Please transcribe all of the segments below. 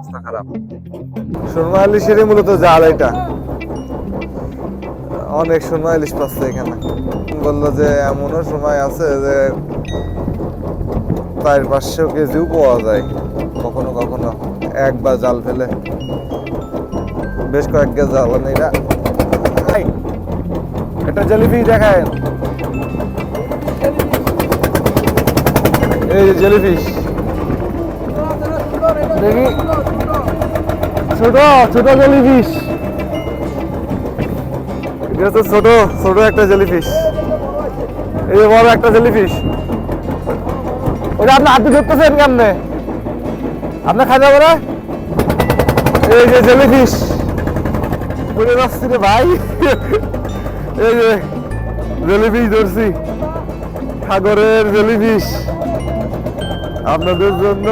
অবস্থা খারাপ। সুরমা ইলিশেরই মূলত জাল এটা। অনেক সুরমা ইলিশ পাচ্ছে এখানে। বলল যে, এমনও সময় আছে যে, চার পাঁচশো কেজিও পাওয়া যায়। কখনো কখনো একবার জাল ফেলে। বেশ কয়েক গেজ জাল এটা এটা জেলিফিশ দেখায় এই জেলিফিশ। দেখি ছোট ছোট জেলিফিশ। এটা হচ্ছে ছোট ছোট একটা জেলিফিশ। এই যে বড় একটা জেলিফিশ। ওটা আপনি হাতে ধরতেছেন কেমনে? আপনার খাওয়া যাবে না? এই যে জেলিফিশ। পড়ে যাচ্ছি রে ভাই? এই যে জেলিফিশ ধরছি। সাগরের জেলিফিশ। আপনাদের জন্য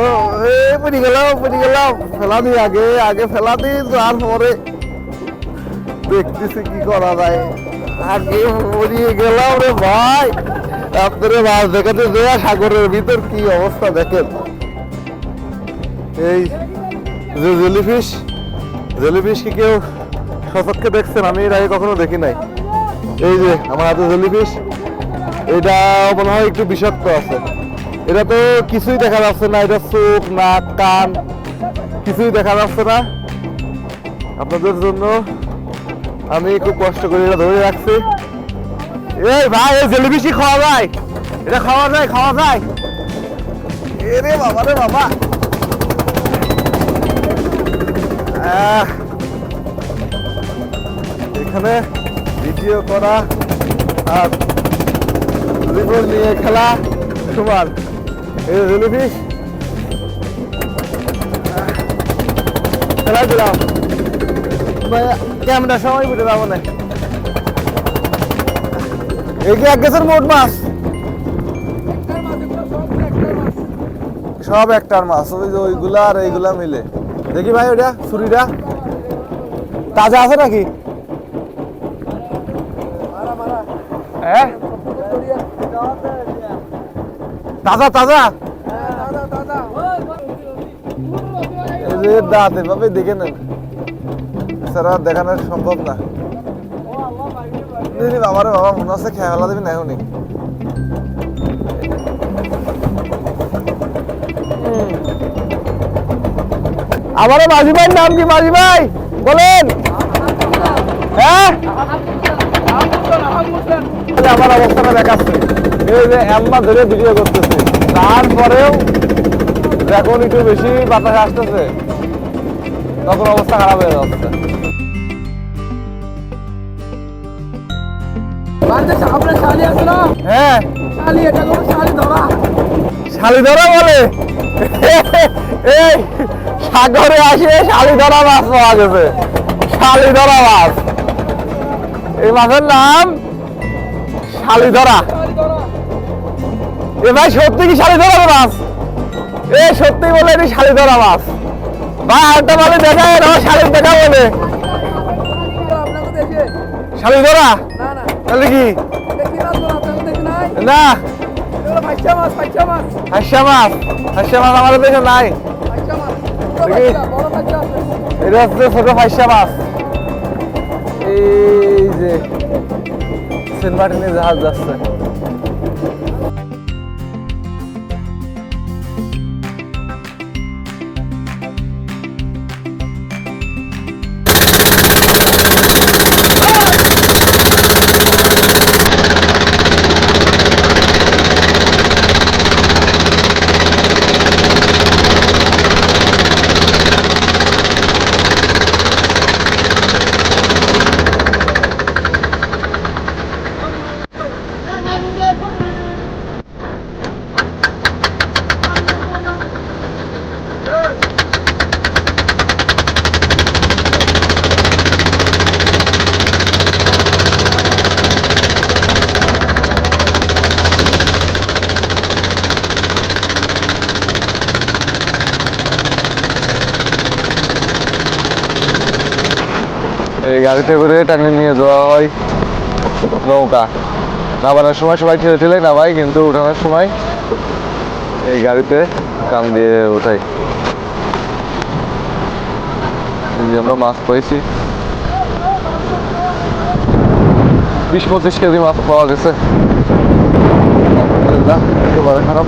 এই পড়ে গেলাম পড়ে গেলাম ফেলা দিই আগে আগে ফেলা দিই তারপরে দেখতেছি কি করা যায়। আগে পড়িয়ে গেলাম রে ভাই, আপনারা মাছ দেখাতে দেয়া সাগরের ভিতর কি অবস্থা দেখেন। এই যে জেলিফিশ জেলিফিশ কি কেউ সচক্ষে দেখছেন? আমি এর আগে কখনো দেখি নাই। এই যে, আমার হাতে জেলিফিশ, এটা মনে হয় একটু বিষাক্ত আছে। এটা তো কিছুই দেখা যাচ্ছে না, এটা চোখ, নাক, কান, কিছুই দেখা যাচ্ছে না। আপনাদের জন্য আমি খুব কষ্ট করে এটা ধরে রাখছি। এই ভাই, এই জেলিফিশি খাওয়া যায়। এটা খাওয়া যায় খাওয়া যায়। এরে বাবা রে বাবা। এখানে ভিডিও করা আর নিয়ে খেলা সমান। এই জেলিফিশ খেলা দিলাম। ক্যামেরা সময় বুঝে যাব না এই কি এক গেছের মোট মাছ। সব একটার মাছ ওই যে ওইগুলা আর এইগুলা মিলে। দেখি ভাই ওটা ছুরিটা। তাজা আছে নাকি? হ্যাঁ? তাজা তাজা এই যে দাঁত এভাবে দেখে নেন। এছাড়া দেখানো সম্ভব না। বাবারে বাবা মনে হচ্ছে এখনই। আমারও মাঝি ভাই নাম কি মাঝি ভাই বলেন। হ্যাঁ? আমার অবস্থাটা দেখাচ্ছে। এই যে এম্বা ধরে ভিডিও করতেছে। তারপরেও যখন একটু বেশি বাতাস আসতেছে। তখন অবস্থা খারাপ হয়ে যাচ্ছে। হ্যাঁ। শালি ধরা। বলে? এই সাগরে আসে শালি ধরা মাছ পাওয়া গেছে। শালি ধরা মাছ। এই মাছের নাম শালিধরা শালি ধরা। এ ভাই, সত্যি কি শালি ধরা মাছ এ সত্যি বলে এটি শালি ধরা মাছ ভাই আরেকটা বলে দেখায় না শালি দেখা বলে। শালি ধরা? তাহলে কি? না। দেখি মাছ নাই মাছ দেখি। এই যে সেন্ট মার্টিনে জাহাজ যাচ্ছে। এই গাড়িতে করে টানে নিয়ে যাওয়া হয় নৌকা। নামানোর সময় সবাই ঠেলে ঠেলে নামাই কিন্তু উঠানোর সময় এই গাড়িতে কাম দিয়ে উঠাই। আমরা মাছ পেয়েছি বিশ পঁচিশ কেজি মাছ পাওয়া গেছে। খারাপ।